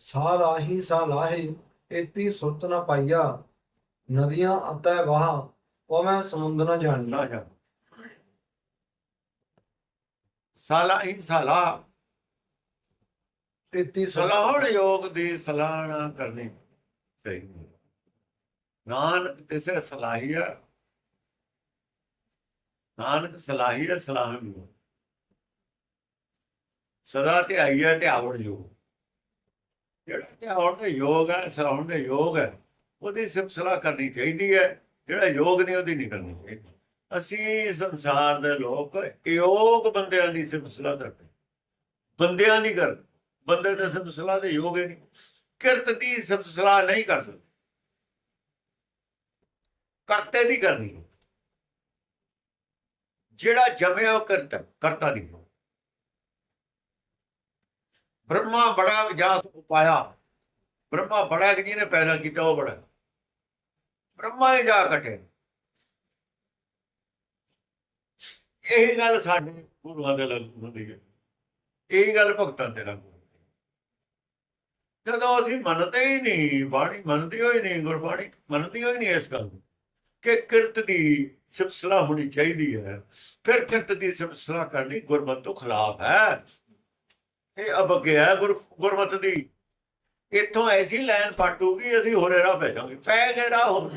ਸਾ ਲਾਹੀ ਸਾ ਲਾਹੀ ਇਤੀ ਸੁਰਤ ਨ ਪਾਈਆ। ਨਦੀਆਂ ਅਤੈ ਵਾਹ ਮੈਂ ਸਮੁੰਦਰ ਨ ਜਾਣੀਆ ਨਾ ਜਾ ਸਾਲਾ ਹੀ ਸਾਲਾ ਇਤੀ ਸਲਾਹਣ ਯੋਗ ਦੀ ਸਲਾਹ ਨਾ ਕਰਨੀ ਚਾਹੀਦੀ ਨਾਨਕ ਤਿਸੇ ਸਲਾਹੀਆ ਨਾਨਕ ਸਲਾਹੀਆ ਸਲਾਹ ਵੀ ਸਦਾ ਤੇ ਆਈਆ ਤੇ ਆਵੜ ਜੋ ਜਿਹੜਾ ਤੇ ਦੇ ਯੋਗ ਹੈ ਸਲਾਹਣ ਦੇ ਯੋਗ ਹੈ, ਉਹਦੀ ਸਿਫਤ ਕਰਨੀ ਚਾਹੀਦੀ ਹੈ, ਜਿਹੜਾ ਯੋਗ ਨਹੀਂ, ਉਹਦੀ ਨਹੀਂ ਕਰਨੀ ਚਾਹੀਦੀ। ਅਸੀਂ ਸੰਸਾਰ ਦੇ ਲੋਕ ਯੋਗ ਬੰਦਿਆਂ ਦੀ ਸਿਫਤ ਸਲਾਹ ਕਰਦੇ। ਬੰਦਿਆਂ ਦੀ ਕਰ ਬੰਦੇ ਦੇ ਸਿਫਤ ਦੇ ਯੋਗ ਹੀ ਨਹੀਂ। ਕਿਰਤ ਦੀ ਸਿਫਤ ਨਹੀਂ ਕਰ ਸਕਦੇ। ਕਰਤੇ ਦੀ ਕਰਨੀ। ਜਿਹੜਾ ਜਮਿਆ ਉਹ ਕਰਤਾ ਕਰਤਾ ਨਹੀਂ। ਬ੍ਰਹਮਾ ਬੜਾ ਜਾਸ ਉਪਾਇਆ ਬ੍ਰਹਮਾ ਬੜਾ ਕਿ ਜਿਹਨੇ ਪੈਦਾ ਕੀਤਾ, ਉਹ ਬੜਾ। ਬ੍ਰਹਮਾ ਹੀ ਜਾ ਕਟੇ ਇਹ ਗੱਲ ਸਾਡੇ ਗੁਰੂਆਂ ਦੇ ਲਾਗੂ ਹੁੰਦੀ ਹੈ। ਇਹ ਗੱਲ ਭਗਤਾਂ ਤੇ ਲਾਗੂ ਹੁੰਦੀ ਜਦੋਂ ਅਸੀਂ ਮੰਨਦੇ ਹੀ ਨਹੀਂ, ਬਾਣੀ ਮੰਨਦੀ ਹੋਈ ਨਹੀਂ, ਗੁਰਬਾਣੀ ਮੰਨਦੀ ਹੋਈ ਨਹੀਂ ਇਸ ਗੱਲ ਨੂੰ, ਕਿ ਕਿਰਤ ਦੀ ਸਿਫਤਸਲਾ ਹੋਣੀ ਚਾਹੀਦੀ ਹੈ। ਫਿਰ ਕਿਰਤ ਦੀ ਸਿਫਤਸਲਾ ਕਰਨੀ ਗੁਰਮਤ ਤੋਂ ਖਿਲਾਫ ਹੈ। ਇਹ ਅਬੱਗੇ ਗੁਰ, ਗੁਰਮਤ ਦੀ। ਇੱਥੋਂ ਐਸੀ ਲਾਈਨ ਪਟੂਗੀ ਅਸੀਂ ਹੋਰੇ ਰਾਹ ਪੈ ਜਾਵਾਂਗੇ। ਪੈ ਗਏ ਰਾਹ ਹੋਰ।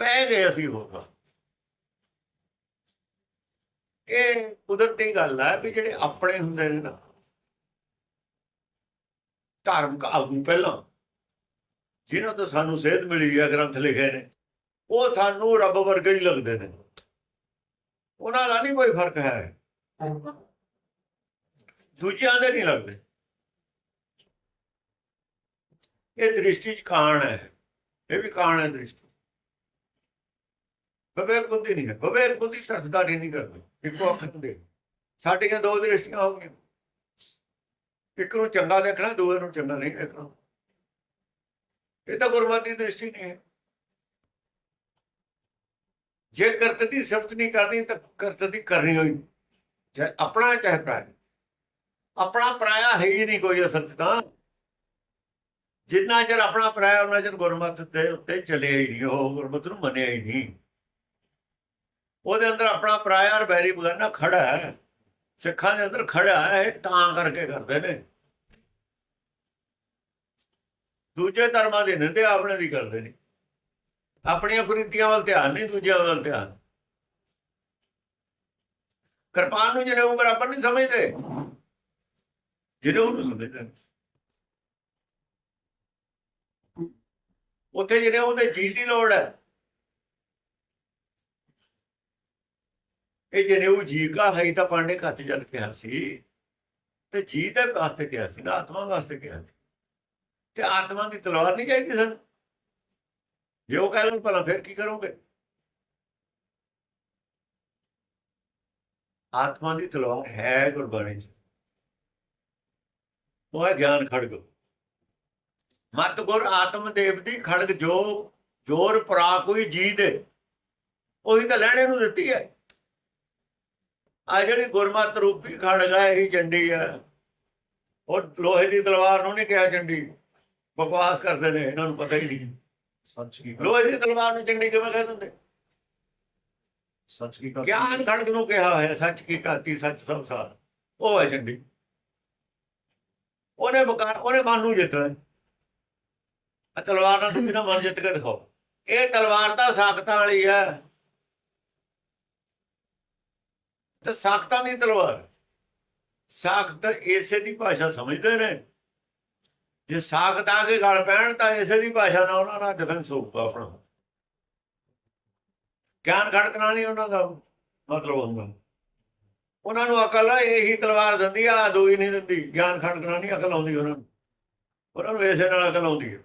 ਪੈ ਗਏ ਅਸੀਂ ਹੋਰ ਇਹ ਕੁਦਰਤੀ ਗੱਲ ਹੈ ਵੀ ਜਿਹੜੇ ਆਪਣੇ ਹੁੰਦੇ ਨੇ ਨਾ, ਧਾਰਮਿਕ ਆਗੂ ਪਹਿਲਾਂ ਜਿਹਨਾਂ ਤੋਂ ਸਾਨੂੰ ਸੇਧ ਮਿਲੀ ਹੈ ਗ੍ਰੰਥ ਲਿਖੇ ਨੇ, ਉਹ ਸਾਨੂੰ ਰੱਬ ਵਰਗੇ ਹੀ ਲੱਗਦੇ ਨੇ। ਉਹਨਾਂ ਦਾ ਨਹੀਂ ਕੋਈ ਫ਼ਰਕ ਹੈ। ਦੂਜਿਆਂ ਦੇ ਨਹੀਂ ਲੱਗਦੇ। ਇਹ ਦ੍ਰਿਸ਼ਟੀ ਚ ਕਾਣ ਹੈ। ਇਹ ਵੀ ਕਾਣ ਹੈ ਦ੍ਰਿਸ਼ਟੀ। ਵਿਵੇਕ ਬੁੱਧੀ ਨਹੀਂ ਹੈ। ਵਿਵੇਕ ਬੁੱਧੀ ਤਰਸਦਾਰੀ ਨਹੀਂ ਕਰਦੀ। ਇੱਕੋ ਅੱਖ ਦੇ ਸਾਡੀਆਂ ਦੋ ਦ੍ਰਿਸ਼ਟੀਆਂ ਹੋ ਗਈਆਂ। ਇੱਕ ਨੂੰ ਚੰਗਾ ਦੇਖਣਾ ਦੂਏ ਨੂੰ ਚੰਗਾ ਨਹੀਂ ਦੇਖਣਾ। ਇਹ ਤਾਂ ਗੁਰਮਤਿ ਦੀ ਦ੍ਰਿਸ਼ਟੀ ਨਹੀਂ ਹੈ। ਜੇ ਕਰਤ ਦੀ ਸਿਫਤ ਨਹੀਂ ਕਰਨੀ, ਤਾਂ ਕਰਤ ਦੀ ਕਰਨੀ ਹੋਈ। ਚਾਹੇ ਆਪਣਾ ਚਾਹੇ ਪਰਾਇਆ ਆਪਣਾ ਪਰਾਇਆ ਹੈ ਹੀ ਨਹੀਂ ਕੋਈ ਅਸਲ ਤਾਂ। ਜਿੰਨਾ ਚਿਰ ਆਪਣਾ ਪਰਾਇਆ ਉਹਨਾਂ ਚਿਰ ਗੁਰਮਤਿ ਦੇ ਉੱਤੇ ਚੱਲਿਆ ਹੀ ਨਹੀਂ, ਉਹ ਗੁਰਮਤ ਨੂੰ ਮੰਨਿਆ ਹੀ ਨਹੀਂ। ਉਹਦੇ ਅੰਦਰ ਆਪਣਾ ਪਰਾਇਆ ਔਰ ਬੈਰੀ ਬਗਾਨਾ ਖੜਾ ਹੈ। ਸਿੱਖਾਂ ਦੇ ਅੰਦਰ ਖੜਾ ਹੈ, ਇਹ ਤਾਂ ਕਰਕੇ ਕਰਦੇ ਨੇ। ਦੂਜੇ ਧਰਮਾਂ ਦੇ ਨਿੰਦੇ ਆਪਣੇ ਦੀ ਕਰਦੇ ਨੇ। ਆਪਣੀਆਂ ਕੁਰੀਤੀਆਂ ਵੱਲ ਧਿਆਨ ਨਹੀਂ, ਦੂਜਿਆਂ ਵੱਲ ਧਿਆਨ। ਕਿਰਪਾਨ ਨੂੰ ਜਿਹੜੇ ਉਹ ਬਰਾਬਰ ਨਹੀਂ ਸਮਝਦੇ। ਜਿਹੜੇ ਉਹਨੂੰ ਸਮਝਦੇ ਨੇ। ਉੱਥੇ ਜਿਹੜੇ ਉਹਦੇ ਜੀ ਦੀ ਲੋੜ ਹੈ ਇਹ ਜਿਹੜੇ ਉਹ ਜੀ ਕਾ ਹੈ ਤਾਂ ਪਾਂਡੇ ਘੱਟ ਜਦ ਕਿਹਾ ਸੀ ਤੇ ਜੀ ਦੇ ਵਾਸਤੇ ਕਿਹਾ ਸੀ ਨਾ, ਆਤਮਾ ਵਾਸਤੇ ਕਿਹਾ ਸੀ। ਤੇ ਆਤਮਾ ਦੀ ਤਲਵਾਰ ਨਹੀਂ ਚਾਹੀਦੀ ਸਨ ਜੇ ਉਹ ਕਹਿ ਲਓ ਭਲਾ ਫਿਰ ਕੀ ਕਰੋਗੇ? ਆਤਮਾ ਦੀ ਤਲਵਾਰ ਹੈ ਗੁਰਬਾਣੀ ਚ। ਉਹ ਹੈ ਗਿਆਨ ਖੜਗ ਮਤ ਗੁਰ ਆਤਮ ਦੇਵ ਦੀ ਖੜਗ ਜੋ ਜੋਰ ਪਰਾ ਕੋਈ ਜੀ ਦੇ ਉਹੀ ਤਾਂ ਲੈਣੇ ਨੂੰ ਦਿੱਤੀ ਹੈ। ਆ ਜਿਹੜੀ ਗੁਰਮਤ ਰੂਪੀ ਖੜਗ ਹੈ ਇਹੀ ਚੰਡੀ ਹੈ। ਉਹ ਲੋਹੇ ਦੀ ਤਲਵਾਰ ਨੂੰ ਨਹੀਂ ਕਿਹਾ ਚੰਡੀ। ਬਕਵਾਸ ਕਰਦੇ ਨੇ ਇਹਨਾਂ ਨੂੰ ਪਤਾ ਹੀ ਨਹੀਂ। ਸੱਚ ਕੀ ਲੋਹੇ ਦੀ ਤਲਵਾਰ ਨੂੰ ਚੰਡੀ ਕਿਵੇਂ ਕਹਿ ਦਿੰਦੇ? ਸੱਚ ਕੀ ਗਿਆਨ ਖੜਗ ਨੂੰ ਕਿਹਾ ਹੋਇਆ ਸੱਚ ਕੀ ਕਾਤੀ ਸੱਚ ਸੰਸਾਰ। ਉਹ ਹੈ ਚੰਡੀ। ਉਹਨੇ ਬਕਾਰ ਉਹਨੇ ਮਨ ਨੂੰ ਜਿੱਤਣਾ ਹੈ। ਤਲਵਾਰ ਨਾਲ ਤੁਸੀਂ ਨਾ ਮਨ ਜਿੱਤ ਕੇ ਦਿਖਾਓ। ਇਹ ਤਲਵਾਰ ਤਾਂ ਸਾਖਤਾਂ ਵਾਲੀ ਹੈ। ਤੇ ਸਾਖਤਾਂ ਦੀ ਤਲਵਾਰ। ਸਾਖਤ ਇਸੇ ਦੀ ਭਾਸ਼ਾ ਸਮਝਦੇ ਨੇ। ਜੇ ਸਾਖਤ ਆ ਕੇ ਗਲ ਪੈਣ ਤਾਂ ਇਸੇ ਦੀ ਭਾਸ਼ਾ ਨਾਲ ਉਹਨਾਂ ਦਾ ਡਿਫੈਂਸ ਹੋਊਗਾ ਆਪਣਾ। ਗਿਆਨ ਖੜਕਣਾ ਨਹੀਂ ਉਹਨਾਂ ਦਾ ਮਤਲਬ ਹੁੰਦਾ। ਉਹਨਾਂ ਨੂੰ ਅਕਲ ਇਹੀ ਤਲਵਾਰ ਦਿੰਦੀ ਆ ਦੂਈ ਨਹੀਂ ਦਿੰਦੀ, ਗਿਆਨ ਖੜਕਣਾ ਨਹੀਂ, ਅਕਲ ਆਉਂਦੀ ਉਹਨਾਂ ਨੂੰ। ਉਹਨਾਂ ਨੂੰ ਇਸੇ ਨਾਲ ਅਕਲ ਆਉਂਦੀ ਹੈ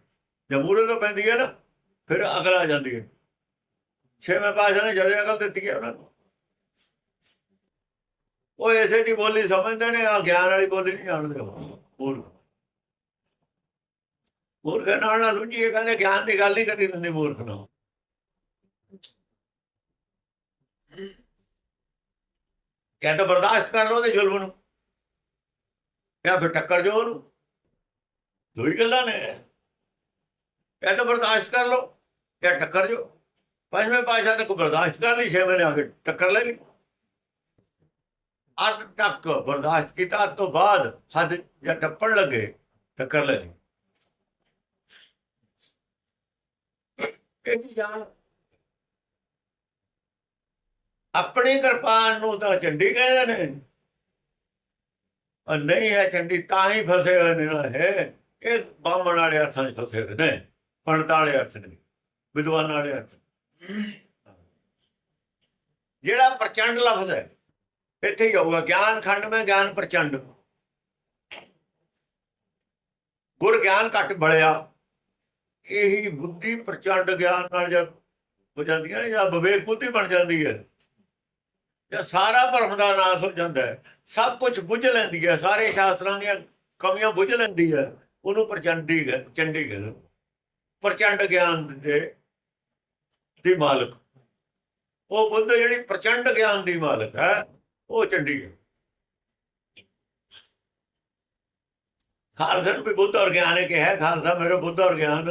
ਜਮੂਰੇ ਤੋਂ ਪੈਂਦੀ ਹੈ ਨਾ, ਫਿਰ ਅਕਲ ਆ ਜਾਂਦੀ ਹੈ ਛੇਵੇਂ ਪਾਸ਼ਾ ਨੇ ਜਦੋਂ ਅਕਲ ਦਿੱਤੀ ਹੈ ਉਹਨਾਂ ਨੂੰ। ਉਹ ਇਸੇ ਦੀ ਬੋਲੀ ਸਮਝਦੇ ਨੇ ਆ ਗਿਆਨ ਵਾਲੀ ਬੋਲੀ ਨਹੀਂ ਜਾਣਦੇ ਉਹ। ਮੂਰਖ। ਮੂਰਖ ਨਾਲ ਨਾ ਲੁੱਝੀਏ ਕਹਿੰਦੇ ਗਿਆਨ ਦੀ ਗੱਲ ਨਹੀਂ ਕਰੀ ਦਿੰਦੇ ਮੂਰਖ ਨਾਲ ਜਾਂ ਬਰਦਾਸ਼ਤ ਕਰ ਲਓ ਤੇ ਜ਼ੁਲਮ ਨੂੰ। ਜਾਂ ਫਿਰ ਟੱਕਰ ਜੋ ਉਹਨੂੰ। ਦੋ ਗੱਲਾਂ ਨੇ। ਇਹ ਬਰਦਾਸ਼ਤ ਕਰ ਲਓ ਜਾਂ ਟੱਕਰ ਜੋ ਪੰਜਵੇਂ ਪਾਸ਼ਾ ਤੱਕ ਬਰਦਾਸ਼ਤ ਕਰ ਲਈ, ਛੇਵੇਂ ਨੇ ਆ ਕੇ ਟੱਕਰ ਲੈ ਲਈ। ਅੱਧ ਤੱਕ ਬਰਦਾਸ਼ਤ ਕੀਤਾ, ਅੱਧ ਤੋਂ ਬਾਅਦ ਹੱਦ ਜਾਂ ਟੱਪਣ ਲੱਗੇ, ਟੱਕਰ ਲੈ ਲਈ। ਇਹ ਜਾਣ ਆਪਣੀ ਕਿਰਪਾਨ ਨੂੰ ਤਾਂ ਚੰਡੀ ਕਹਿੰਦੇ ਨੇ। ਔਰ ਨਹੀਂ ਹੈ ਚੰਡੀ, ਤਾਂ ਹੀ ਫਸੇ ਹੋਏ ਨੇ ਹੈ ਇਹ। ਬਾਹਮਣ ਵਾਲੇ ਅਰਥਾਂ 'ਚ ਫਸੇ ਹੋਏ ਨੇ, ਪੰਡਤ ਵਾਲੇ ਅਰਥ ਨੇ ਵਿਦਵਾਨ ਵਾਲੇ ਅਰਥ ਜਿਹੜਾ ਪ੍ਰਚੰਡ ਲਫ਼ਜ਼ ਹੈ, ਇੱਥੇ ਹੀ ਆਊਗਾ, ਗਿਆਨ ਖੰਡ ਮੈਂ ਗਿਆਨ ਪ੍ਰਚੰਡ। ਗੁਰ ਗਿਆਨ ਘਟ ਬੜਿਆ ਇਹੀ ਬੁੱਧੀ ਪ੍ਰਚੰਡ ਗਿਆਨ ਨਾਲ ਜਦ ਹੋ ਜਾਂਦੀਆਂ ਨੇ, ਜਾਂ ਵਿਵੇਕ ਬੁੱਧੀ ਬਣ ਜਾਂਦੀ ਹੈ। ਜਾਂ ਸਾਰਾ ਭਰਮ ਦਾ ਨਾਸ ਹੋ ਜਾਂਦਾ ਹੈ। ਸਭ ਕੁਝ ਬੁੱਝ ਲੈਂਦੀ ਹੈ। ਸਾਰੇ ਸ਼ਾਸਤਰਾਂ ਦੀਆਂ ਕਮੀਆਂ ਬੁੱਝ ਲੈਂਦੀ ਹੈ। ਉਹਨੂੰ ਪ੍ਰਚੰਡੀ ਹੈ ਚੰਡੀ ਹੈ ਪ੍ਰਚੰਡ ਗਿਆਨ ਦੇ, ਦੀ ਮਾਲਕ। ਉਹ ਬੁੱਧ ਜਿਹੜੀ ਪ੍ਰਚੰਡ ਗਿਆਨ ਦੀ ਮਾਲਕ ਹੈ, ਉਹ ਚੰਡੀ ਹੈ ਖਾਲਸਾ ਨੂੰ ਵੀ ਬੁੱਧ ਔਰ ਗਿਆਨ ਹੈ ਕਿ ਹੈ। ਖਾਲਸਾ ਮੇਰਾ ਬੁੱਧ ਔਰ ਗਿਆਨ।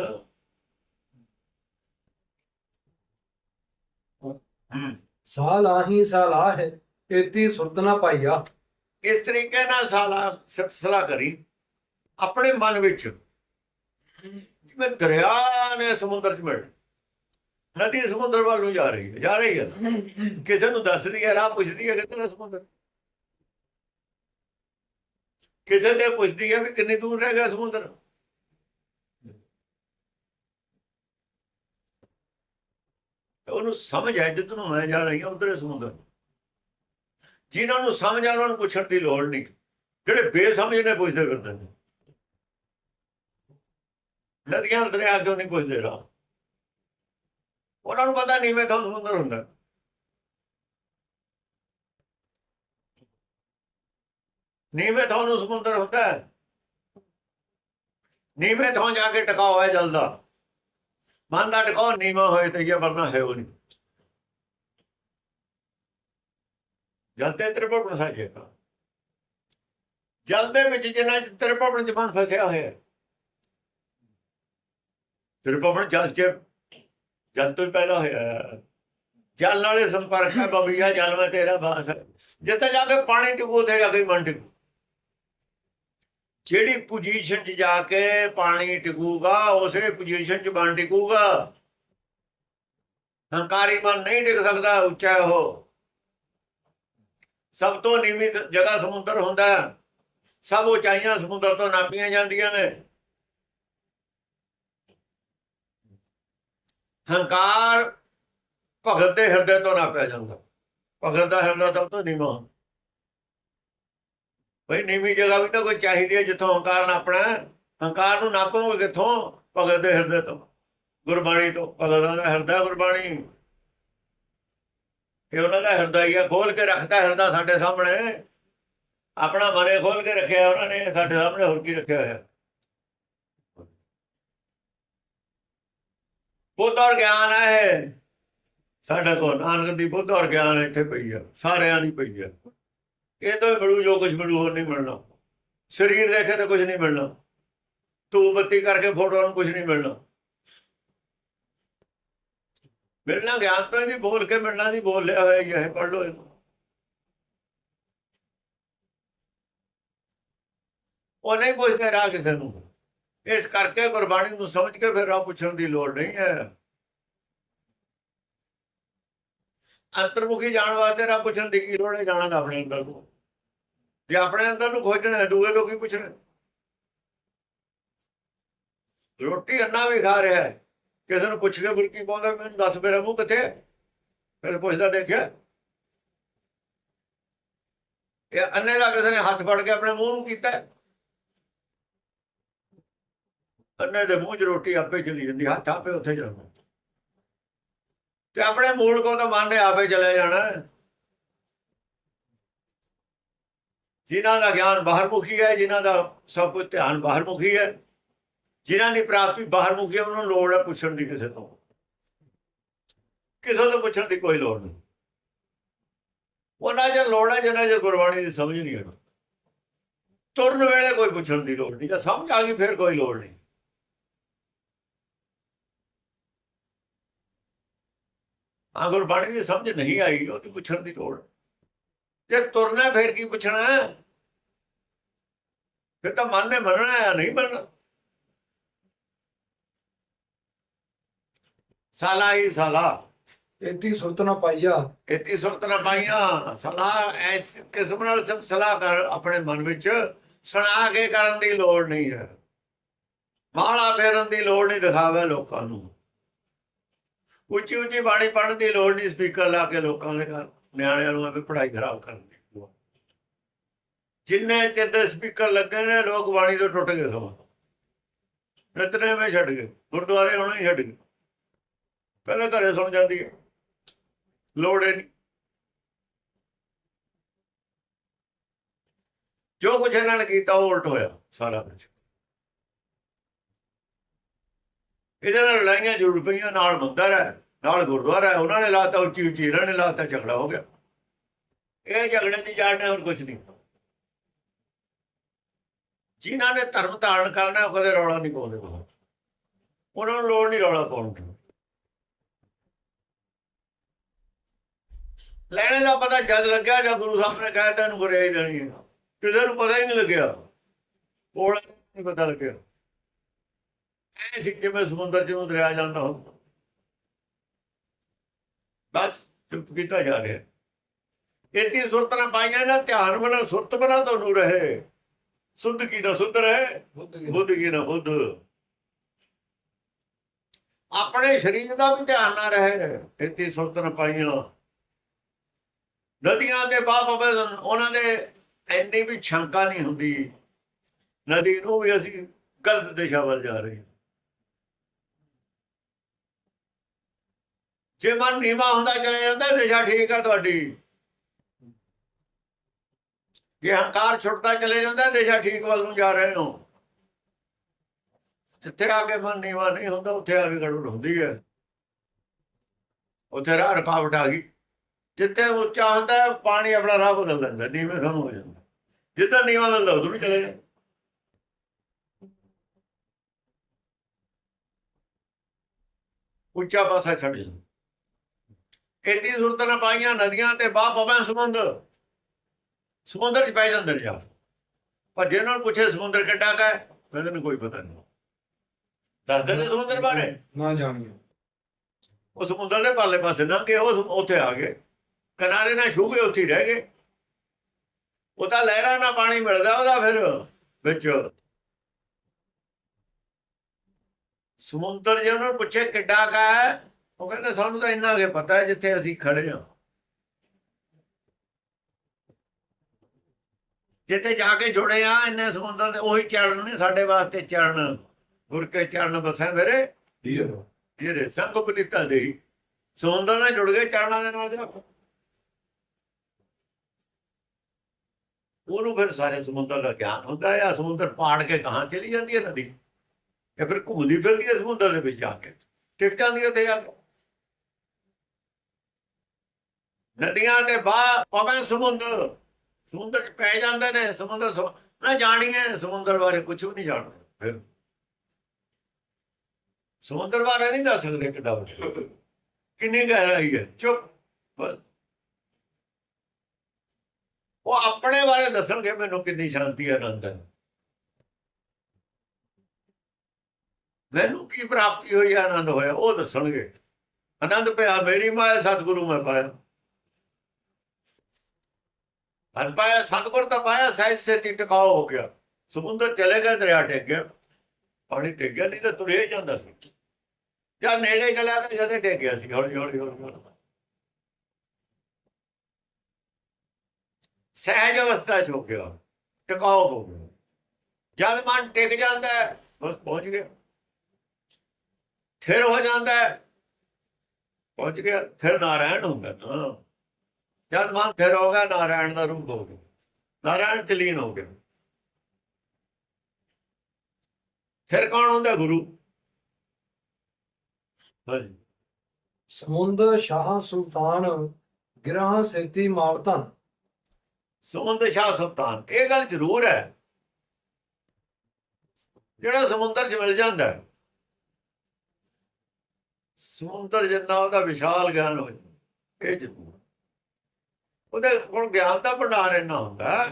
ਹਮ ਸਾਲ ਆਹੀ ਸਾਲ ਆਹ ਏਤੀ ਸੁਰਤ ਨਾ ਪਾਈਆ। ਇਸ ਤਰੀਕੇ ਨਾਲ ਸਾਲਾ ਸਿਲਸਿਲਾ ਕਰੀ? ਆਪਣੇ ਮਨ ਵਿੱਚ, ਜਿਵੇਂ ਦਰਿਆ ਨੇ ਸਮੁੰਦਰ 'ਚ ਮਿਲ, ਨਦੀ ਸਮੁੰਦਰ ਵੱਲ ਨੂੰ ਜਾ ਰਹੀ ਹੈ, ਜਾ ਰਹੀ ਹੈ ਕਿਸੇ ਨੂੰ ਦੱਸਦੀ ਹੈ, ਰਾਹ ਪੁੱਛਦੀ ਹੈ ਕਿੱਥੇ ਸਮੁੰਦਰ? ਕਿਸੇ ਦੇ ਪੁੱਛਦੀ ਹੈ ਵੀ ਕਿੰਨੀ ਦੂਰ ਰਹਿ ਗਿਆ ਸਮੁੰਦਰ? ਉਹਨੂੰ ਸਮਝ ਹੈ ਜਿੱਧਰ ਨੂੰ ਮੈਂ ਜਾ ਰਹੀ ਹਾਂ ਉਧਰ ਸਮੁੰਦਰ ਜਿਨ੍ਹਾਂ ਨੂੰ ਸਮਝ ਆ ਉਹਨਾਂ ਨੂੰ ਪੁੱਛਣ ਦੀ ਲੋੜ ਨਹੀਂ। ਜਿਹੜੇ ਬੇਸਮਝ ਨੇ, ਪੁੱਛਦੇ ਫਿਰਦੇ ਨੇ। ਨਦੀਆਂ ਦਰਿਆ ਕਿਉਂ ਨਹੀਂ ਪੁੱਛਦੇ ਰਾ ਉਹਨਾਂ ਨੂੰ ਪਤਾ ਨਹੀਂ ਮੈਂ ਤੁਹਾਨੂੰ ਸਮੁੰਦਰ ਹੁੰਦਾ। ਨੀਵੇਂ ਥਾਂ ਤੁਹਾਨੂੰ ਸਮੁੰਦਰ ਹੁੰਦਾ। ਨੀਵੇਂ ਥਾਂ ਜਾ ਕੇ ਟਿਕਾਓ ਹੈ ਜਲਦਾ। ਮਨ ਦਾ ਟਿਕਾਓ ਨੀਵਾਂ ਹੋਏ ਤੇ ਇਹ ਵਰਨਾ ਹੈ ਉਹ ਨਹੀਂ ਜਲ ਤੇ ਤ੍ਰਿਪੁਰਨ ਸਾਜੇਗਾ ਜਲ ਦੇ ਵਿੱਚ ਜਿੰਨਾ ਚ ਤ੍ਰਿਪੁਰਨ ਚ ਮਨ ਫਸਿਆ ਹੋਇਆ ਹੈ। ਜਲ ਚ, ਜਲ ਤੋਂ ਹੀ ਪੈਦਾ ਹੋਇਆ ਜਲ ਨਾਲੇ ਸੰਪਰਕ ਹੈ, ਬਬੀਆ ਜਲ ਮੈਂ ਤੇਰਾ ਬਾਸ ਜਿੱਥੇ ਜਾ ਕੇ ਪਾਣੀ ਟਿਕੂ ਉੱਥੇ ਜਾ ਕੇ ਮਨ ਟਿਕੂ ਜਿਹੜੀ ਪੋਜੀਸ਼ਨ 'ਚ ਜਾ ਕੇ ਪਾਣੀ ਟਿਕੂਗਾ, ਉਸੇ ਪੋਜੀਸ਼ਨ 'ਚ ਬਣ ਟਿਕੂਗਾ। ਹੰਕਾਰੀ ਮਨ ਨਹੀਂ ਟਿਕ ਸਕਦਾ, ਉੱਚਾ ਉਹ। ਸਭ ਤੋਂ ਨੀਵੀਂ ਜਗ੍ਹਾ ਸਮੁੰਦਰ ਹੁੰਦਾ ਸਭ ਉਚਾਈਆਂ ਸਮੁੰਦਰ ਤੋਂ ਨਾਪੀਆਂ ਜਾਂਦੀਆਂ ਨੇ। ਹੰਕਾਰ ਭਗਤ ਦੇ ਹਿਰਦੇ ਤੋਂ ਨਾਪਿਆ ਜਾਂਦਾ। ਭਗਤ ਦਾ ਹਿਰਦਾ ਸਭ ਤੋਂ ਨੀਵਾਂ ਹੁੰਦਾ। ਭਈ ਨੀਵੀਂ ਜਗ੍ਹਾ ਵੀ ਤਾਂ ਕੋਈ ਚਾਹੀਦੀ ਹੈ ਜਿੱਥੋਂ ਹੰਕਾਰ ਨਾਪਣਾ ਹੰਕਾਰ ਨੂੰ ਨਾਪੋਗੇ ਕਿੱਥੋਂ? ਭਗਤ ਦੇ ਹਿਰਦੇ ਤੋਂ। ਗੁਰਬਾਣੀ ਤੋਂ। ਭਗਤਾਂ ਦਾ ਹਿਰਦਾ ਗੁਰਬਾਣੀ। ਇਹ ਉਹਨਾਂ ਦਾ ਹਿਰਦਾ ਹੀ ਹੈ ਖੋਲ ਕੇ ਰੱਖਦਾ ਹਿਰਦਾ ਸਾਡੇ ਸਾਹਮਣੇ। ਆਪਣਾ ਮਨੇ ਖੋਲ ਕੇ ਰੱਖਿਆ ਉਹਨਾਂ ਨੇ ਸਾਡੇ ਸਾਹਮਣੇ ਹੋਰ ਕੀ ਰੱਖਿਆ ਹੋਇਆ। ਬੁੱਧ ਔਰ ਗਿਆਨ ਹੈ ਇਹ। ਸਾਡੇ ਕੋਲ ਨਾਨਕ ਦੀ ਬੁੱਧ ਔਰ ਗਿਆਨ ਇੱਥੇ ਪਈ ਆ। ਸਾਰਿਆਂ ਦੀ ਪਈ ਆ। ਇਹ ਤਾਂ ਮਿਲੂ ਜੋ ਕੁਝ ਮਿਲੂ, ਹੋਰ ਨਹੀਂ ਮਿਲਣਾ। ਸਰੀਰ ਦੇਖੇ ਤਾਂ ਕੁਝ ਨਹੀਂ ਮਿਲਣਾ। ਧੂਪ ਬੱਤੀ ਕਰਕੇ ਫੋਟੋ ਨੂੰ ਕੁਝ ਨਹੀਂ ਮਿਲਣਾ। ਮਿਲਣਾ ਗਿਆਨ ਤੋਂ ਇਹਦੀ, ਬੋਲ ਕੇ ਮਿਲਣਾ ਦੀ ਬੋਲ ਲਿਆ ਹੋਇਆ ਹੀ ਹੈ ਪੜ ਲਓ ਇਹਨੂੰ। ਉਹ ਨਹੀਂ ਪੁੱਛਦੇ ਰਾਹ ਕਿਸੇ ਨੂੰ। ਇਸ ਕਰਕੇ ਗੁਰਬਾਣੀ ਨੂੰ ਸਮਝ ਕੇ ਫਿਰ ਰਾਹ ਪੁੱਛਣ ਦੀ ਲੋੜ ਨਹੀਂ ਹੈ। ਅੰਤਰਮੁਖੀ ਜਾਣ ਵਾਸਤੇ ਰਾਹ ਪੁੱਛਣ ਦੀ ਕੀ ਲੋੜ ਹੈ? ਜਾਣਾ ਆਪਣੇ ਅੰਦਰ ਨੂੰ। ਜੇ ਆਪਣੇ ਅੰਦਰ ਨੂੰ ਖੋਜਣਾ ਹੈ ਦੂਏ ਤੋਂ ਕੀ ਪੁੱਛਣਾ। ਰੋਟੀ ਅੰਨਾ ਵੀ ਖਾ ਰਿਹਾ ਹੈ। ਕਿਸੇ ਨੂੰ ਪੁੱਛ ਕੇ ਬੁਰਕੀ ਪਾਉਂਦਾ, ਮੈਨੂੰ ਦੱਸ ਮੇਰਾ ਮੂੰਹ ਕਿੱਥੇ ਫਿਰ ਪੁੱਛਦਾ, ਦੇਖਿਆ। ਇਹ ਅੰਨੇ ਦਾ ਕਿਸੇ ਨੇ ਹੱਥ ਫੜ ਕੇ ਆਪਣੇ ਮੂੰਹ ਨੂੰ ਕੀਤਾ ਅੰਨੇ ਦੇ ਮੂੰਹ 'ਚ ਰੋਟੀ ਆਪੇ ਚਲੀ ਜਾਂਦੀ, ਹੱਥ ਆਪੇ ਉੱਥੇ ਜਾਂਦਾ। ਤੇ ਆਪਣੇ ਮੂਲ ਕੋ ਤਾਂ ਮੰਨਦੇ ਆਪੇ ਚਲੇ ਜਾਣਾ ਹੈ। ਜਿਨ੍ਹਾਂ ਦਾ ਗਿਆਨ ਬਾਹਰਮੁਖੀ ਹੈ, ਜਿਨ੍ਹਾਂ ਦਾ ਸਭ ਕੁਝ ਧਿਆਨ ਬਾਹਰਮੁਖੀ ਹੈ, ਜਿਨ੍ਹਾਂ ਦੀ ਪ੍ਰਾਪਤੀ ਬਾਹਰਮੁਖੀ ਹੈ, ਉਹਨਾਂ ਨੂੰ ਲੋੜ ਹੈ ਪੁੱਛਣ ਦੀ ਕਿਸੇ ਤੋਂ। ਕਿਸੇ ਤੋਂ ਪੁੱਛਣ ਦੀ ਕੋਈ ਲੋੜ ਨਹੀਂ। ਉਹਨਾਂ ਜੇ ਲੋੜ ਹੈ ਜਿਨ੍ਹਾਂ ਜੇ ਗੁਰਬਾਣੀ ਦੀ ਸਮਝ ਨਹੀਂ ਆਉਂਦੀ। ਤੁਰਨ ਵੇਲੇ ਕੋਈ ਪੁੱਛਣ ਦੀ ਲੋੜ ਨਹੀਂ, ਜੇ ਸਮਝ ਆ ਗਈ, ਫਿਰ ਕੋਈ ਲੋੜ ਨਹੀਂ। ਆ ਗੁਰਬਾਣੀ ਦੀ ਸਮਝ ਨਹੀਂ ਆਈ, ਉਹਦੀ ਪੁੱਛਣ ਦੀ ਲੋੜ ਜੇ ਤੁਰਨਾ ਫਿਰ ਕੀ ਪੁੱਛਣਾ? ਫਿਰ ਤਾਂ ਮਨ ਨੇ ਮੰਨਣਾ ਹੈ ਨਹੀਂ ਮੰਨਣਾ। ਸਾਲਾ ਹੀ ਸਾਲਾ। ਇਤੀ ਸੁਰਤ ਨਾ ਪਾਈਆ ਇਤੀ ਸੁਰਤ ਨਾ ਪਾਈਆਂ ਸਲਾਹ ਐਸ ਕਿਸਮ ਨਾਲ ਸਭ ਸਲਾਹ ਕਰ ਆਪਣੇ ਮਨ ਵਿੱਚ। ਸੁਣਾ ਕੇ ਕਰਨ ਦੀ ਲੋੜ ਨਹੀਂ ਹੈ ਮਾਲਾ ਫੇਰਨ ਦੀ ਲੋੜ ਨਹੀਂ ਦਿਖਾਵੇ ਲੋਕਾਂ ਨੂੰ। ਉੱਚੀ ਉੱਚੀ ਬਾਣੀ ਪੜ੍ਹਨ ਦੀ ਲੋੜ ਨਹੀਂ ਸਪੀਕਰ ਲਾ ਕੇ ਲੋਕਾਂ ਦੇ ਘਰ। ਨਿਆਣਿਆਂ ਨੂੰ ਐਵੇਂ ਪੜ੍ਹਾਈ ਖਰਾਬ ਕਰਨ ਜਿੰਨੇ ਚਿਰ ਦੇ ਸਪੀਕਰ ਲੱਗੇ ਨੇ, ਲੋਕ ਬਾਣੀ ਤੋਂ ਟੁੱਟ ਗਏ ਸਮਾਂ ਰਤਨੇ ਵਿੱਚ ਛੱਡ ਗਏ, ਗੁਰਦੁਆਰੇ ਹੁਣ ਹੀ ਛੱਡ ਗਏ। ਪਹਿਲਾਂ ਘਰੇ ਸੁਣ ਜਾਂਦੀ ਹੈ। ਲੋੜ ਹੀ ਨਹੀਂ। ਜੋ ਕੁਛ ਇਹਨਾਂ ਨੇ ਕੀਤਾ, ਉਹ ਉਲਟ ਹੋਇਆ ਸਾਰਾ ਕੁਝ ਇਹਦੇ ਨਾਲ ਲੜਾਈਆਂ ਜ਼ਰੂਰ ਪਈਆਂ, ਨਾਲ ਮੰਦਰ ਹੈ ਨਾਲ ਗੁਰਦੁਆਰਾ ਹੈ, ਉਹਨਾਂ ਨੇ ਲਾਤਾ ਉੱਚੀ ਉੱਚੀ ਇਹਨਾਂ ਨੇ ਲਾਤਾ, ਝਗੜਾ ਹੋ ਗਿਆ। ਇਹ ਝਗੜੇ ਦੀ ਜੜ ਨੇ ਹੋਰ ਕੁਝ ਨਹੀਂ। ਜਿਨ੍ਹਾਂ ਨੇ ਧਰਮ ਧਾਰਨ ਕਰਨਾ, ਉਹ ਕਦੇ ਰੌਲਾ ਨਹੀਂ ਪਾਉਂਦੇ ਉਹਨਾਂ ਨੂੰ ਲੋੜ ਨਹੀਂ ਰੌਲਾ ਪਾਉਣ ਦੀ। ਲੈਣੇ ਦਾ ਪਤਾ ਜਦ ਲੱਗਿਆ, ਜਾਂ ਗੁਰੂ ਸਾਹਿਬ ਨੇ ਕਹਿ ਦਿੱਤਾ ਇਹਨੂੰ ਗੁਰਿਆਈ ਦੇਣੀ ਹੈ। ਕਿਸੇ ਨੂੰ ਪਤਾ ਹੀ ਨਹੀਂ ਲੱਗਿਆ। ਕੋਲ ਨਹੀਂ ਪਤਾ ਲੱਗਿਆ। ਐ ਸੀ ਜਿਵੇਂ ਸਮੁੰਦਰ ਚ ਦਰਿਆ ਜਾਂਦਾ ਹੁੰਦਾ। ਬਸ ਚੁੱਪ ਕੀਤਾ ਜਾ ਰਿਹਾ ਇਤੀ ਸੁਰਤ ਨਾ ਪਾਈਆਂ ਨਾ ਧਿਆਨ ਬਣਾ ਸੁਰਤ ਬਣਾ ਤੁਹਾਨੂੰ ਰਹੇ। ਸੁੱਧ ਕੀ ਦਾ ਸੁੱਧ ਰਹੇ? ਬੁੱਧ ਕੀ ਨਾ ਬੁੱਧ ਆਪਣੇ ਸਰੀਰ ਦਾ ਵੀ ਧਿਆਨ ਨਾ ਰਹੇ। ਇਤੀ ਸੁਰਤ ਨਾ ਪਾਈਆਂ। ਨਦੀਆਂ ਦੇ ਬਾਪ ਉਹਨਾਂ ਦੇ ਇੰਨੀ ਵੀ ਸ਼ੰਕਾ ਨਹੀਂ ਹੁੰਦੀ। ਨਦੀ ਨੂੰ ਵੀ ਅਸੀਂ ਗਲਤ ਦਿਸ਼ਾ ਵੱਲ ਜਾ ਰਹੇ ਹਾਂ। ਜੇ ਮਨ ਨੀਵਾ ਹੁੰਦਾ ਚਲੇ ਜਾਂਦਾ ਦਿਸ਼ਾ ਠੀਕ ਆ ਤੁਹਾਡੀ। ਜੇ ਹੰਕਾਰ ਛੁੱਟਦਾ ਚਲੇ ਜਾਂਦਾ ਦਿਸ਼ਾ ਠੀਕ ਵੱਲ ਨੂੰ ਜਾ ਰਹੇ ਹੋ। ਜਿੱਥੇ ਆ ਕੇ ਮਨ ਨੀਵਾ ਨਹੀਂ ਹੁੰਦਾ, ਉੱਥੇ ਆ ਕੇ ਗੜਬੜ ਹੁੰਦੀ ਹੈ। ਉੱਥੇ ਰਾਹ ਰੁਕਾਵਟ ਆ ਗਈ। ਜਿੱਥੇ ਉੱਚਾ ਹੁੰਦਾ, ਪਾਣੀ ਆਪਣਾ ਰਾਹ ਬਦਲ ਦਿੰਦਾ, ਨੀਵੇਂ ਸਾਨੂੰ ਹੋ ਜਾਂਦਾ। ਜਿੱਦਾਂ ਨੀਵਾਂ ਮਿਲਦਾ ਉਧਰ ਵੀ ਚਲੇ ਜਾਂਦਾ। ਉੱਚਾ ਪਾਸਾ ਛੱਡ ਜਾਂਦਾ। ਇਤੀ ਸੁਰਤ ਨਾ ਪਾਈਆਂ ਨਦੀਆਂ ਤੇ ਬਾਹ ਪਵੈ ਸਮੁੰਦ ਸਮੁੰਦਰ 'ਚ ਪੈ ਜਾਂਦੇ ਨੇ ਜਾ ਪਰ ਜੇ ਉਹਨਾਂ ਨੂੰ ਪੁੱਛੇ ਸਮੁੰਦਰ ਕਿੱਡਾ ਕਾ ਹੈ? ਕਹਿੰਦੇ ਨੇ ਕੋਈ ਪਤਾ ਨਹੀਂ। ਦੱਸਦੇ ਨੇ ਸਮੁੰਦਰ ਬਾਰੇ। ਨਾ ਜਾਣੀਏ। ਉਹ ਸਮੁੰਦਰ ਦੇ ਪਾਲੇ ਪਾਸੇ ਨਾ ਕਿ ਉਹ ਉੱਥੇ ਆ ਗਏ। ਕਿਨਾਰੇ ਨਾਲ ਛੂ ਗਏ ਉੱਥੇ ਰਹਿ ਗਏ। ਉਹ ਤਾਂ ਲਹਿਰਾਂ ਨਾਲ ਪਾਣੀ ਮਿਲਦਾ ਉਹਦਾ ਫਿਰ ਵਿੱਚ। ਸਮੁੰਦਰ ਜੇ ਉਹਨਾਂ ਪੁੱਛੇ ਕਿੱਡਾ ਕਾ ਹੈ? ਉਹ ਕਹਿੰਦੇ ਸਾਨੂੰ ਤਾਂ ਇੰਨਾ ਕੇ ਪਤਾ ਹੈ ਜਿੱਥੇ ਅਸੀਂ ਖੜੇ ਹਾਂ। ਜਿੱਥੇ ਜਾ ਕੇ ਜੁੜੇ ਆ ਇੰਨੇ ਸਮੁੰਦਰ ਦੇ ਉਹੀ ਚਰਨ ਨੇ ਸਾਡੇ ਵਾਸਤੇ ਚਰਨ। ਗੁਰ ਕੇ ਚਰਨ ਬਸੈ ਮੇਰੇ ਇਹਦੇ ਸੰਗ ਉਪਨੀਤਾ ਦੇ ਸਮੁੰਦਰ ਨਾਲ ਜੁੜ ਗਏ ਚਰਨਾਂ ਦੇ ਨਾਲ ਦੇਖੋ ਉਹਨੂੰ ਫਿਰ ਸਾਰੇ ਸਮੁੰਦਰ ਦਾ ਗਿਆਨ ਹੁੰਦਾ ਹੈ ਆ ਸਮੁੰਦਰ ਪਾੜ ਕੇ ਕਹਾਂ ਚਲੀ ਜਾਂਦੀ ਹੈ ਨਦੀ? ਇਹ ਫਿਰ ਘੁੰਮਦੀ ਫਿਰਦੀ ਹੈ ਸਮੁੰਦਰ ਦੇ ਵਿੱਚ ਜਾ ਕੇ। ਟਿਕ ਜਾਂਦੀ ਹੈ ਤੇ ਜਾ ਕੇ ਨਦੀਆਂ ਦੇ ਬਾਹ ਪਵੇਂ ਸਮੁੰਦਰ ਸਮੁੰਦਰ ਚ ਪੈ ਜਾਂਦੇ ਨੇ, ਸਮੁੰਦਰ ਸਮ- ਨਾ ਜਾਣੀਏ, ਸਮੁੰਦਰ ਬਾਰੇ ਕੁਝ ਵੀ ਨਹੀਂ ਜਾਣਦੇ। ਫਿਰ ਸਮੁੰਦਰ ਬਾਰੇ ਨਹੀਂ ਦੱਸ ਸਕਦੇ ਕਿੱਡਾ ਵੱਡਾ। ਕਿੰਨੀ ਗਹਿਰਾਈ ਹੈ, ਚੁੱਪ, ਬਸ। ਉਹ ਆਪਣੇ ਬਾਰੇ ਦੱਸਣਗੇ ਮੈਨੂੰ ਕਿੰਨੀ ਸ਼ਾਂਤੀ ਆਨੰਦ ਹੈ। ਮੈਨੂੰ ਕੀ ਪ੍ਰਾਪਤੀ ਹੋਈ ਹੈ, ਆਨੰਦ ਹੋਇਆ, ਉਹ ਦੱਸਣਗੇ। ਆਨੰਦ ਪਿਆ, ਮੇਰੀ ਮਾਇਆ ਸਤਿਗੁਰੂ ਮੈਂ ਪਾਇਆ। ਅਨ ਪਾਇਆ, ਸਤਿਗੁਰ ਤਾਂ ਪਾਇਆ ਸਹਿਜ ਸੇਤੀ ਟਿਕਾਓ ਹੋ ਗਿਆ। ਸਮੁੰਦਰ ਚਲੇ ਗਿਆ ਦਰਿਆ ਟਿਕ ਗਿਆ। ਪਾਣੀ ਟਿਕ ਗਿਆ, ਨਹੀਂ ਤਾਂ ਤੁਰਿਆ ਜਾਂਦਾ ਸੀ। ਜਾਂ ਨੇੜੇ ਚਲਿਆ ਗਿਆ ਜਦੇ ਟਿਕ ਗਿਆ ਸੀ, ਹੌਲੀ ਹੌਲੀ ਹੌਲੀ ਹੌਲੀ। ਸਹਿਜ ਅਵਸਥਾ ਚ ਹੋ ਗਿਆ ਟਿਕਾਓ ਹੋ ਗਿਆ। ਜਦ ਮਨ ਟਿਕ ਜਾਂਦਾ, ਬਸ ਪਹੁੰਚ ਗਿਆ। ਫਿਰ ਹੋ ਜਾਂਦਾ, ਪਹੁੰਚ ਗਿਆ, ਫਿਰ ਨਾਰਾਇਣ ਹੁੰਦਾ। ਨਾ ਜਦ ਮਨ ਫਿਰ ਹੋ ਗਿਆ ਨਾਰਾਇਣ ਦਾ ਰੂਪ ਹੋ ਗਿਆ। ਨਾਰਾਇਣ ਚ ਲੀਨ ਹੋ ਗਿਆ। ਫਿਰ ਕੌਣ ਹੁੰਦਾ ਗੁਰੂ? ਹਾਂਜੀ। ਸਮੁੰਦ ਸ਼ਾਹ ਸੁਲਤਾਨ ਗਿਰਹਾਂ ਸੇਤੀ ਮਾਲਤਨ ਸਮੁੰਦ ਸ਼ਾਹ ਸੁਲਤਾਨ ਇਹ ਗੱਲ ਜ਼ਰੂਰ ਹੈ। ਜਿਹੜਾ ਸਮੁੰਦਰ 'ਚ ਮਿਲ ਜਾਂਦਾ ਹੈ। ਸਮੁੰਦਰ ਜਿੰਨਾ ਉਹਦਾ ਵਿਸ਼ਾਲ ਗਿਆਨ ਹੋ ਜਾਂਦਾ ਇਹ ਜ਼ਰੂਰ। ਉਹਦੇ ਕੋਲ ਗਿਆਨ ਦਾ ਭੰਡਾਰ ਇੰਨਾ ਹੁੰਦਾ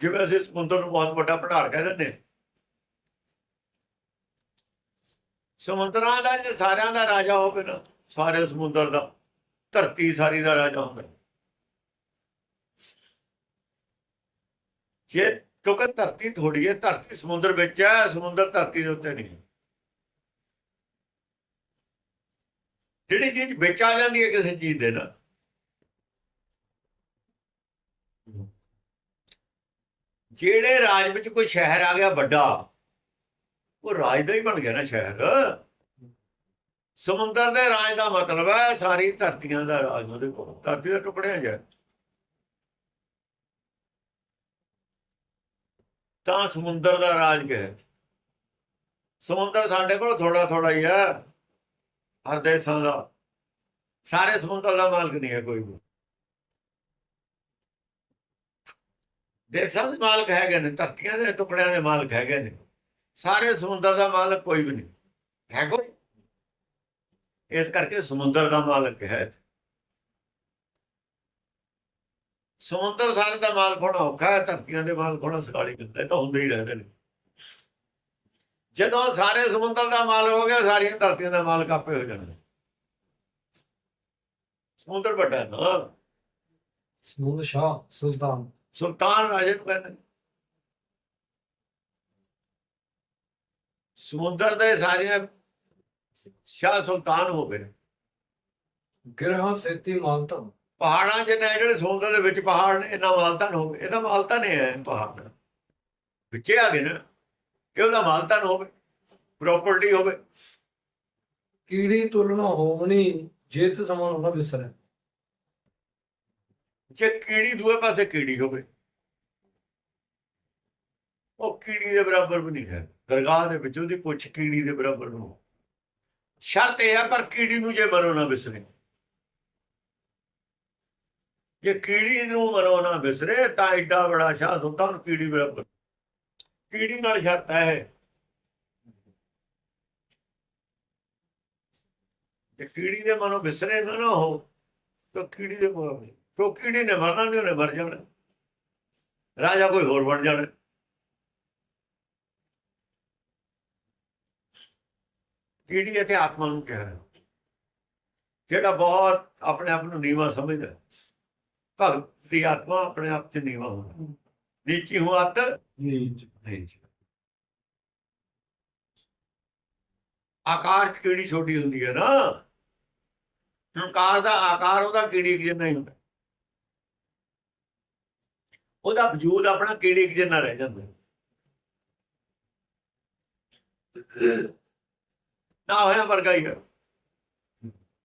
ਜਿਵੇਂ ਅਸੀਂ ਸਮੁੰਦਰ ਨੂੰ ਬਹੁਤ ਵੱਡਾ ਭੰਡਾਰ ਕਹਿ ਦਿੰਦੇ ਸਮੁੰਦਰਾਂ ਦਾ ਜੇ ਸਾਰਿਆਂ ਦਾ ਰਾਜਾ ਹੋਵੇ ਨਾ, ਸਾਰੇ ਸਮੁੰਦਰ ਦਾ, ਧਰਤੀ ਸਾਰੀ ਦਾ ਰਾਜਾ ਹੁੰਦਾ ਜੇ ਕਿਉਂਕਿ ਧਰਤੀ ਥੋੜੀ ਹੈ, ਧਰਤੀ ਸਮੁੰਦਰ ਵਿੱਚ ਹੈ, ਸਮੁੰਦਰ ਧਰਤੀ ਦੇ ਉੱਤੇ ਨਹੀਂ ਜਿਹੜੀ ਚੀਜ਼ ਵਿੱਚ ਆ ਜਾਂਦੀ ਹੈ ਕਿਸੇ ਚੀਜ਼ ਦੇ ਨਾਲ। ਜਿਹੜੇ ਰਾਜ ਵਿੱਚ ਕੋਈ ਸ਼ਹਿਰ ਆ ਗਿਆ ਵੱਡਾ, ਉਹ ਰਾਜ ਦਾ ਹੀ ਬਣ ਗਿਆ ਨਾ ਸ਼ਹਿਰ। ਸਮੁੰਦਰ ਦੇ ਰਾਜ ਦਾ ਮਤਲਬ ਹੈ ਸਾਰੀ ਧਰਤੀਆਂ ਦਾ ਰਾਜ ਉਹਦੇ ਕੋਲ। ਧਰਤੀ ਦੇ ਟੁਕੜਿਆਂ 'ਚ ਤਾਂ ਸਮੁੰਦਰ ਦਾ ਰਾਜ ਕਿਹਾ ਸਮੁੰਦਰ ਸਾਡੇ ਕੋਲ ਥੋੜਾ ਥੋੜਾ ਹੀ ਹੈ। ਹਰ ਦੇਸ਼ਾਂ ਦਾ। ਸਾਰੇ ਸਮੁੰਦਰ ਦਾ ਮਾਲਕ ਨਹੀਂ ਹੈ ਕੋਈ ਵੀ। ਦੇਸ਼ਾਂ ਦੇ ਮਾਲਕ ਹੈਗੇ ਨੇ, ਧਰਤੀਆਂ ਦੇ ਟੁਕੜਿਆਂ ਦੇ ਮਾਲਕ ਹੈਗੇ ਨੇ। ਸਾਰੇ ਸਮੁੰਦਰ ਦਾ ਮਾਲਕ ਕੋਈ ਵੀ ਨਹੀਂ। ਹੈ ਕੋਈ? ਇਸ ਕਰਕੇ ਸਮੁੰਦਰ ਦਾ ਮਾਲਕ ਹੈ। ਸਮੁੰਦਰ ਸਾਰੇ ਦਾ ਮਾਲਕ ਹੋਣਾ ਔਖਾ ਹੈ, ਧਰਤੀਆਂ ਦੇ ਮਾਲਕ ਹੋਣਾ ਸਕਾਲੀ ਗੱਲ ਇਹ ਤਾਂ ਹੁੰਦੇ ਹੀ ਰਹਿੰਦੇ ਨੇ। ਜਦੋਂ ਸਾਰੇ ਸਮੁੰਦਰ ਦਾ ਮਾਲਕ ਹੋ ਗਿਆ, ਸਾਰੀਆਂ ਧਰਤੀਆਂ ਦਾ ਮਾਲਕ ਆਪੇ ਹੋ ਜਾਣਾ ਸਮੁੰਦਰ ਵੱਡਾ ਨਾ। ਸਮੁੰਦਰ ਸ਼ਾਹ ਸੁਲਤਾਨ। ਸੁਲਤਾਨ ਰਾਜੇ ਨੂੰ ਕਹਿੰਦੇ। ਸਮੁੰਦਰ ਦੇ ਸਾਰੀਆਂ ਸ਼ਾਹ ਸੁਲਤਾਨ ਹੋ ਗਏ। ਗਿਰਹਾਂ ਸੇਤੀ ਮਾਲਤਾ ਪਹਾੜਾਂ ਜਿੰਨੇ ਜਿਹੜੇ ਸਮੁੰਦਰ ਦੇ ਵਿੱਚ ਪਹਾੜ ਨੇ ਇਹਨਾਂ ਮਾਲਤਾਨ ਹੋਵੇ ਇਹਦਾ ਮਾਲਤਾਨ ਹੀ ਹੈ ਪਹਾੜ ਦਾ। ਵਿੱਚੇ ਆ ਗਏ ਨਾ ਇਹ ਉਹਦਾ ਮਾਲਤਾਨ ਹੋਵੇ ਪ੍ਰਾਪਰਟੀ ਹੋਵੇ ਕੀੜੀ ਤੁਲਨਾ ਹੋਵਣੀ ਜੇਤ ਸਮਾਨ ਹੋਣਾ ਵਿਸਰੈ ਜੇ ਕੀੜੀ ਦੂਏ ਪਾਸੇ ਕੀੜੀ ਹੋਵੇ, ਉਹ ਕੀੜੀ ਦੇ ਬਰਾਬਰ ਵੀ ਨਹੀਂ ਹੈ। ਦਰਗਾਹ ਦੇ ਵਿੱਚ ਉਹਦੀ ਪੁੱਛ ਕੀੜੀ ਦੇ ਬਰਾਬਰ ਨੂੰ। ਸ਼ਰਤ ਇਹ ਹੈ ਪਰ ਕੀੜੀ ਨੂੰ ਜੇ ਮਰੋ ਨਾ ਵਿਸਰੇ ਜੇ ਕੀੜੀ ਨੂੰ ਮਰੋ ਨਾ ਵਿਸਰੇ ਤਾਂ ਐਡਾ ਬੜਾ ਸ਼ਾਹ ਸੁਲਤਾਨ ਕੀੜੀ ਬਰਾਬਰ। ਕੀੜੀ ਨਾਲ ਸ਼ਰਤ ਹੈ ਜੇ ਕੀੜੀ ਦੇ ਮਨੋਂ ਵਿਸਰੇ ਨਾ ਨਾ ਹੋ, ਤਾਂ ਕੀੜੀ ਦੇ ਮਨੋਂ ਕੀੜੀ ਨੇ ਮਰਨਾ ਨਹੀਂ ਉਹਨੇ ਮਰ ਜਾਣਾ। ਰਾਜਾ ਕੋਈ ਹੋਰ ਬਣ ਜਾਣਾ। ਕੀੜੀ ਇੱਥੇ ਆਤਮਾ ਨੂੰ ਕਹਿ ਰਿਹਾ। ਜਿਹੜਾ ਬਹੁਤ ਆਪਣੇ ਆਪ ਨੂੰ ਨੀਵਾ ਸਮਝਦਾ। ਭਗਤ ਦੀ ਆਤਮਾ ਆਪਣੇ ਆਪ ਚ ਨੀਵਾ ਹੁੰਦਾ। ਨੀਚੀ ਹੂੰ ਆਤ ਜੀ ਨਹੀਂ ਜੀ। ਆਕਾਰ ਕੀੜੀ ਛੋਟੀ ਹੁੰਦੀ ਹੈ ਨਾ। ਆਕਾਰ ਦਾ ਆਕਾਰ ਉਹਦਾ ਕੀੜੀ ਜਿੰਨਾ ਹੀ ਹੁੰਦਾ। ਉਹਦਾ ਵਜੂਦ ਆਪਣਾ ਕੀੜੀ ਜਿੰਨਾ ਰਹਿ ਜਾਂਦਾ? ਨਾ ਹੋਇਆ ਵਰਗਾ ਹੀ ਹੈ